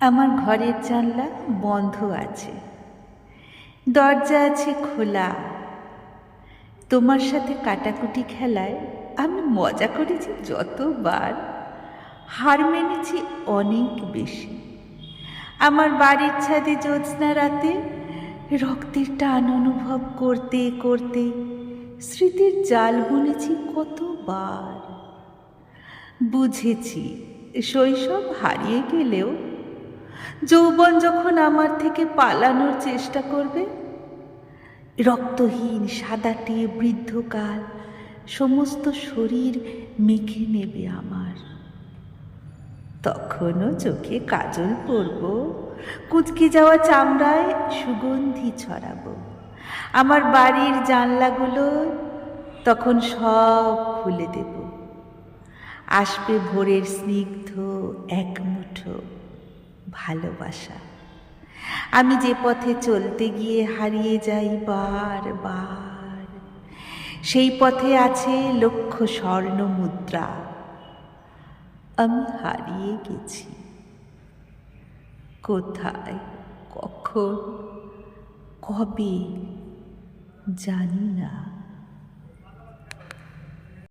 আমার ঘরের জানলা বন্ধ আছে। দরজা আছে খোলা। তোমার সাথে কাটাকুটি খেলায় আমি মজা করেছি যতবার। হার মেনেছি অনেক বেশি। আমার বাড়ির ছাদে জ্যোৎস্না রাতে রক্তের টান অনুভব করতে করতে স্মৃতির জাল বুনেছি কতবার। বুঝেছি শৈশব হারিয়ে গেলেও যৌবন যখন আমার থেকে পালানোর চেষ্টা করবে, রক্তহীন সাদাটে বৃদ্ধকাল সমস্ত শরীর মেখে নেবে আমার। তখনও চোখে কাজল পরব, কুচকে যাওয়া চামড়ায় সুগন্ধি ছড়াবো। আমার বাড়ির জানলাগুলো তখন সব খুলে দেব। আসবে ভোরের স্নিগ্ধ এক মুঠো ভালোবাসা। আমি যে পথে চলতে গিয়ে হারিয়ে যাই বার বার, সেই পথে আছে লক্ষ স্বর্ণ মুদ্রা। আমি হারিয়ে গেছি। কোথায়, কখন, কবে, জানি না।